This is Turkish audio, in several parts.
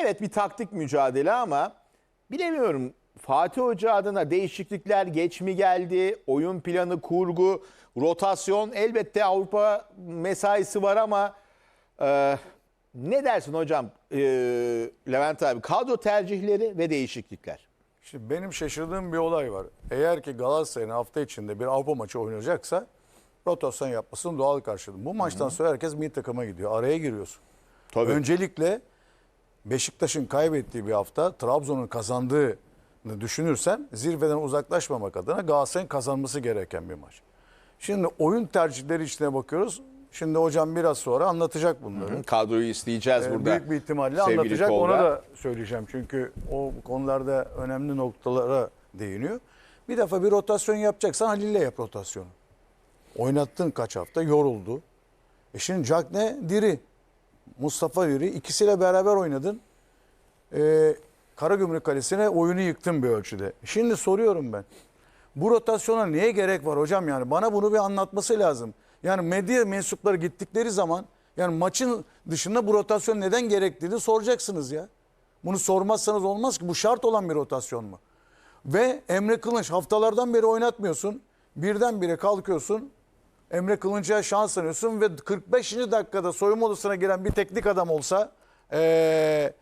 evet bir taktik mücadele ama bilemiyorum Fatih Hoca adına değişiklikler geç mi geldi? Oyun planı, kurgu, rotasyon elbette Avrupa mesaisi var ama e, ne dersin hocam e, Levent abi? Kadro tercihleri ve değişiklikler. Şimdi benim şaşırdığım bir olay var. Eğer ki Galatasaray'ın hafta içinde bir Avrupa maçı oynayacaksa rotasyon yapmasını doğal karşıladım. Bu maçtan sonra herkes milli takıma gidiyor. Araya giriyorsun. Tabii. Öncelikle Beşiktaş'ın kaybettiği bir hafta Trabzon'un kazandığını düşünürsen zirveden uzaklaşmamak adına Galatasaray'ın kazanması gereken bir maç. Şimdi oyun tercihleri içine bakıyoruz. Şimdi hocam biraz sonra anlatacak bunları. Kadroyu isteyeceğiz Ee, burada. Büyük bir ihtimalle anlatacak. Tolga. Ona da söyleyeceğim. Çünkü o konularda önemli noktalara değiniyor. Bir defa bir rotasyon yapacaksan Halil'le yap rotasyonu. Oynattın kaç hafta yoruldu. E şimdi Jack ne? Diri. Mustafa Diri. İkisiyle beraber oynadın. Ee, Karagümrük Kalesi'ne oyunu yıktın bir ölçüde. Şimdi soruyorum ben. Bu rotasyona niye gerek var hocam yani? Bana bunu bir anlatması lazım. Yani medya mensupları gittikleri zaman yani maçın dışında bu rotasyon neden gerektiğini soracaksınız ya. Bunu sormazsanız olmaz ki. Bu şart olan bir rotasyon mu? Ve Emre Kılınç haftalardan beri oynatmıyorsun. Birdenbire kalkıyorsun. Emre Kılınç'a şans tanıyorsun ve 45. dakikada soyunma odasına giren bir teknik adam olsa ee,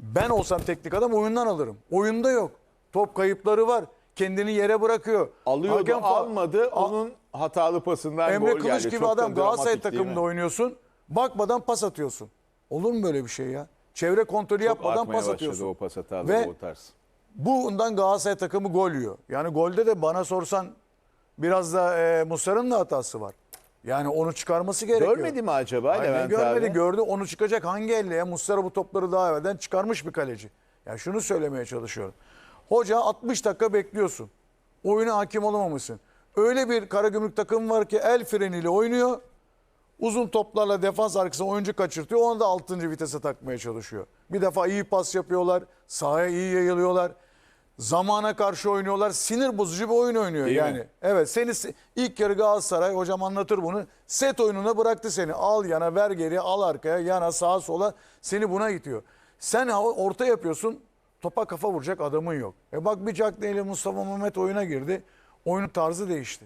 ben olsam teknik adam oyundan alırım. Oyunda yok. Top kayıpları var. Kendini yere bırakıyor. Alıyordu, Hakem almadı. Al- onun hatalı pasından Emre gol Kılıç geldi. gibi Çok da adam Galatasaray takımında oynuyorsun. Bakmadan pas atıyorsun. Olur mu böyle bir şey ya? Çevre kontrolü Çok yapmadan pas atıyorsun. o pas hataları Ve o tarz. bundan Galatasaray takımı gol yiyor. Yani golde de bana sorsan biraz da e, Muslera'nın da hatası var. Yani onu çıkarması gerekiyor. Görmedi mi acaba Hayır, Levent görmedi abi? gördü. Onu çıkacak hangi elle ya? Muslera bu topları daha evvelden çıkarmış bir kaleci. Yani şunu söylemeye çalışıyorum. Hoca 60 dakika bekliyorsun. Oyuna hakim olamamışsın. Öyle bir Karagümrük takım var ki el freniyle oynuyor. Uzun toplarla defans arkasına oyuncu kaçırtıyor. Onu da 6. vitese takmaya çalışıyor. Bir defa iyi pas yapıyorlar. Sahaya iyi yayılıyorlar. Zamana karşı oynuyorlar. Sinir bozucu bir oyun oynuyor Değil yani. mi? Evet seni se- ilk yarı Galatasaray hocam anlatır bunu. Set oyununa bıraktı seni. Al yana ver geriye al arkaya yana sağa sola seni buna itiyor. Sen orta yapıyorsun topa kafa vuracak adamın yok. E bak bir Cagney ile Mustafa Mehmet oyuna girdi. Oyunun tarzı değişti.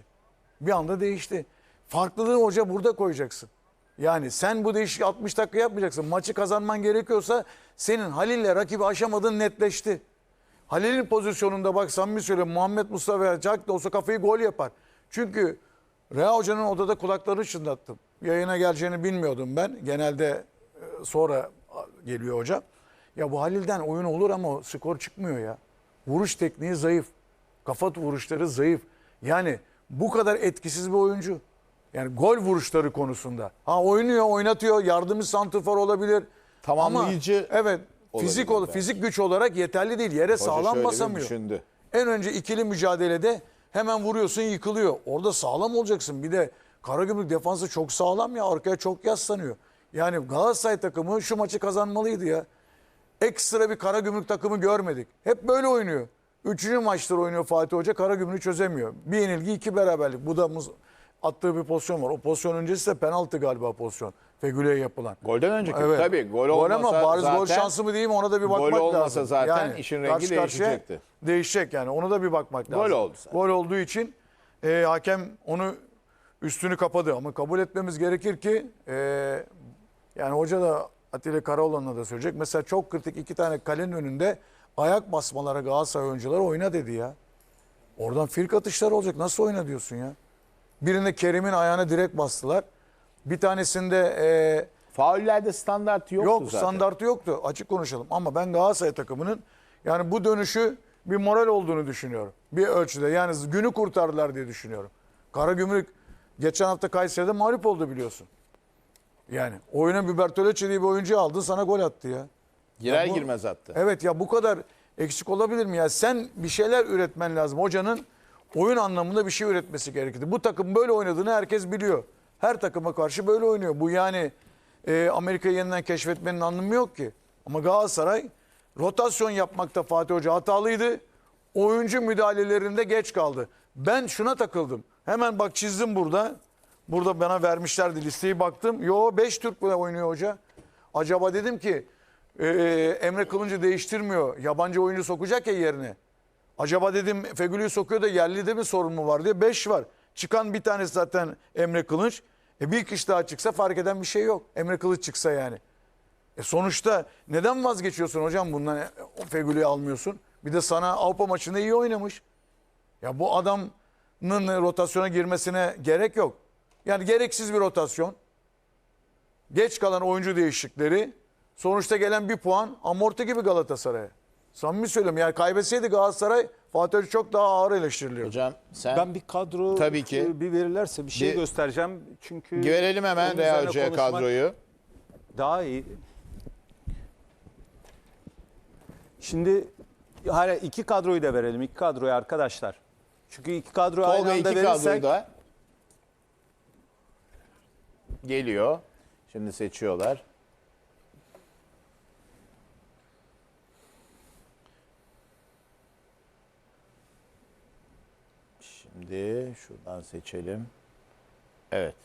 Bir anda değişti. Farklılığı hoca burada koyacaksın. Yani sen bu değişikliği 60 dakika yapmayacaksın. Maçı kazanman gerekiyorsa senin Halil'le rakibi aşamadığın netleşti. Halil'in pozisyonunda bak samimi söylüyorum Muhammed Mustafa veya Jack da olsa kafayı gol yapar. Çünkü Rea Hoca'nın odada kulaklarını çınlattım. Yayına geleceğini bilmiyordum ben. Genelde e, sonra geliyor hoca. Ya bu Halil'den oyun olur ama skor çıkmıyor ya. Vuruş tekniği zayıf. Kafa vuruşları zayıf. Yani bu kadar etkisiz bir oyuncu. Yani gol vuruşları konusunda. Ha oynuyor, oynatıyor, yardımcı santrfor olabilir. Tamamlayıcı Ama, evet. Fizik ol, fizik güç olarak yeterli değil. Yere Hoca sağlam şöyle bir basamıyor. düşündü. En önce ikili mücadelede hemen vuruyorsun yıkılıyor. Orada sağlam olacaksın. Bir de Karagümrük defansı çok sağlam ya. Arkaya çok yaslanıyor. Yani Galatasaray takımı şu maçı kazanmalıydı ya. Ekstra bir Karagümrük takımı görmedik. Hep böyle oynuyor. Üçüncü maçtır oynuyor Fatih Hoca. Karagümrük'ü çözemiyor. Bir yenilgi iki beraberlik. Bu da muz- attığı bir pozisyon var. O pozisyon öncesi de penaltı galiba pozisyon. Fegüli'ye yapılan. Golden önceki tabii gol olmasa ama bariz gol zaten- şansı mı diyeyim ona da bir bakmak Gol lazım. olmasa zaten işin rengi değişecekti. Değişecek yani ona da bir bakmak Gol lazım. oldu zaten. Gol olduğu için e, hakem onu üstünü kapadı ama kabul etmemiz gerekir ki e, yani hoca da Atilla Karaoğlan'la da söyleyecek. Mesela çok kritik iki tane kalenin önünde ayak basmalara Galatasaray oyuncuları oyna dedi ya. Oradan firk atışlar olacak. Nasıl oyna diyorsun ya? Birinde Kerim'in ayağına direkt bastılar. Bir tanesinde e, Faullerde standart yoktu Yok zaten. standartı yoktu açık konuşalım. Ama ben Galatasaray takımının yani bu dönüşü bir moral olduğunu düşünüyorum. Bir ölçüde yani günü kurtardılar diye düşünüyorum. Karagümrük geçen hafta Kayseri'de mağlup oldu biliyorsun. Yani oyuna bir Bertolacci diye bir oyuncu aldın sana gol attı ya. Girer Ya bu- girmez attı. Evet ya bu kadar eksik olabilir mi ya? Sen bir şeyler üretmen lazım. Hocanın oyun anlamında bir şey üretmesi gerekirdi. Bu takım böyle oynadığını herkes biliyor. Her takıma karşı böyle oynuyor. Bu yani e, Amerika'yı yeniden keşfetmenin anlamı yok ki. Ama Galatasaray rotasyon yapmakta Fatih Hoca hatalıydı. Oyuncu müdahalelerinde geç kaldı. Ben şuna takıldım. Hemen bak çizdim burada. Burada bana vermişlerdi listeyi baktım. Yo 5 Türk oynuyor hoca. Acaba dedim ki e, Emre Kılıncı değiştirmiyor. Yabancı oyuncu sokacak ya yerine. Acaba dedim Fegül'ü sokuyor da yerli de mi sorun mu var diye 5 var. Çıkan bir tanesi zaten Emre Kılıç. E bir kişi daha çıksa fark eden bir şey yok. Emre Kılıç çıksa yani. E sonuçta neden vazgeçiyorsun hocam bundan e, Fegül'ü almıyorsun? Bir de sana Avrupa maçında iyi oynamış. Ya bu adamın rotasyona girmesine gerek yok. Yani gereksiz bir rotasyon. Geç kalan oyuncu değişiklikleri. Sonuçta gelen bir puan amorti gibi Galatasaray'a. Samimi söylüyorum yani kaybetseydi Galatasaray Fatih Hoca çok daha ağır eleştiriliyor. Hocam sen Ben bir kadro Tabii ki. bir verirlerse bir şey Bir- göstereceğim. Çünkü verelim hemen onun Rea üzerine Hoca'ya konuşmak kadroyu. Daha iyi. Şimdi hala iki kadroyu da verelim. iki kadroyu arkadaşlar. Çünkü iki kadroyu aynı Tolga anda iki verirsek kadroyu da geliyor. Şimdi seçiyorlar. Şimdi şuradan seçelim. Evet.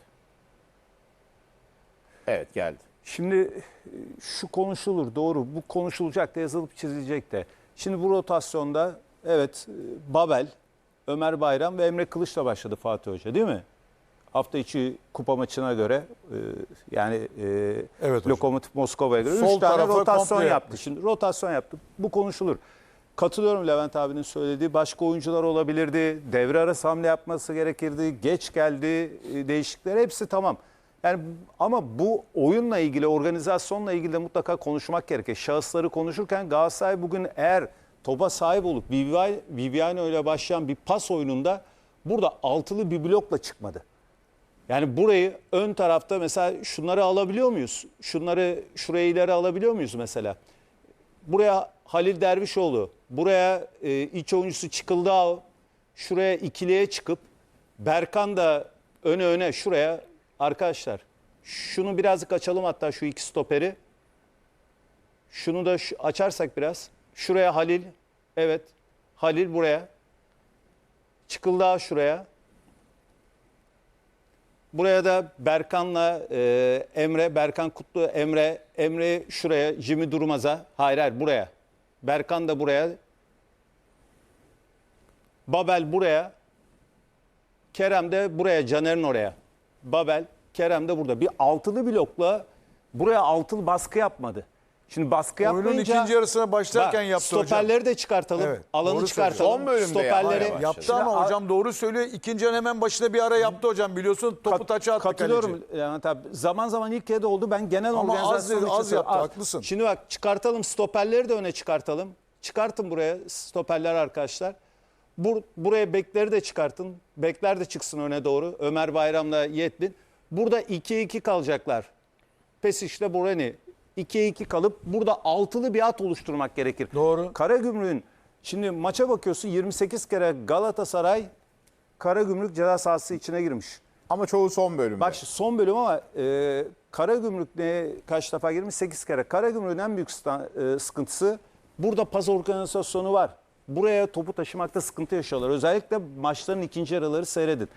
Evet geldi. Şimdi e, şu konuşulur doğru. Bu konuşulacak da yazılıp çizilecek de. Şimdi bu rotasyonda evet e, Babel, Ömer Bayram ve Emre Kılıç'la başladı Fatih Hoca değil mi? Hafta içi kupa maçına göre e, yani e, Evet. Lokomotiv Moskova'ya göre Sol 3 tane rotasyon yaptı. Şimdi rotasyon yaptı. Bu konuşulur. Katılıyorum Levent abinin söylediği başka oyuncular olabilirdi. Devre arası hamle yapması gerekirdi. Geç geldi e, değişiklikler hepsi tamam. Yani ama bu oyunla ilgili, organizasyonla ilgili de mutlaka konuşmak gerekir. Şahısları konuşurken Galatasaray bugün eğer topa sahip olup Vivi- Viviano ile başlayan bir pas oyununda burada altılı bir blokla çıkmadı. Yani burayı ön tarafta mesela şunları alabiliyor muyuz? Şunları şuraya ileri alabiliyor muyuz mesela? Buraya Halil Dervişoğlu, buraya e, iç oyuncusu Çıkıldağ, şuraya ikiliye çıkıp Berkan da öne öne şuraya arkadaşlar şunu birazcık açalım hatta şu iki stoperi. Şunu da şu- açarsak biraz. Şuraya Halil. Evet. Halil buraya. Çıkıldağ şuraya. Buraya da Berkan'la e, Emre, Berkan Kutlu, Emre, Emre şuraya, Jimmy Durmaz'a. Hayır hayır buraya. Berkan da buraya. Babel buraya. Kerem de buraya, Caner'in oraya. Babel, Kerem de burada. Bir altılı blokla buraya altılı baskı yapmadı. Şimdi baskı Oyunun yapmayınca... ikinci yarısına başlarken Bak, yaptı hocam. Stoperleri de çıkartalım. Evet, alanı doğru çıkartalım. Son bölümde Stoperleri... başladı. Yaptı ama a- hocam doğru söylüyor. İkinci yarı hemen başında bir ara yaptı hocam biliyorsun. Topu Kat- taça attı Katılıyorum kaleci. Levent abi. Zaman zaman ilk yarıda oldu. Ben genel Ama az organizasyon dedi, için az yaptı, Az. haklısın. Şimdi bak çıkartalım stoperleri de öne çıkartalım. Çıkartın buraya stoperler arkadaşlar. Bur- buraya bekleri de çıkartın. Bekler de çıksın öne doğru. Ömer Bayram'la Yetbin. Burada 2-2 kalacaklar. Pesiş'le Boreni. 2-2 kalıp burada altılı bir at oluşturmak gerekir. Doğru. Karagümrük'ün şimdi maça bakıyorsun 28 kere Galatasaray Karagümrük ceza sahası içine girmiş. Ama çoğu son bölümde. Bak şimdi son bölüm ama e, Karagümrük ne kaç defa girmiş? 8 kere. Karagümrük'ün en büyük sta- e, sıkıntısı burada pas organizasyonu var. Buraya topu taşımakta sıkıntı yaşıyorlar. Özellikle maçların ikinci yarıları seyredin.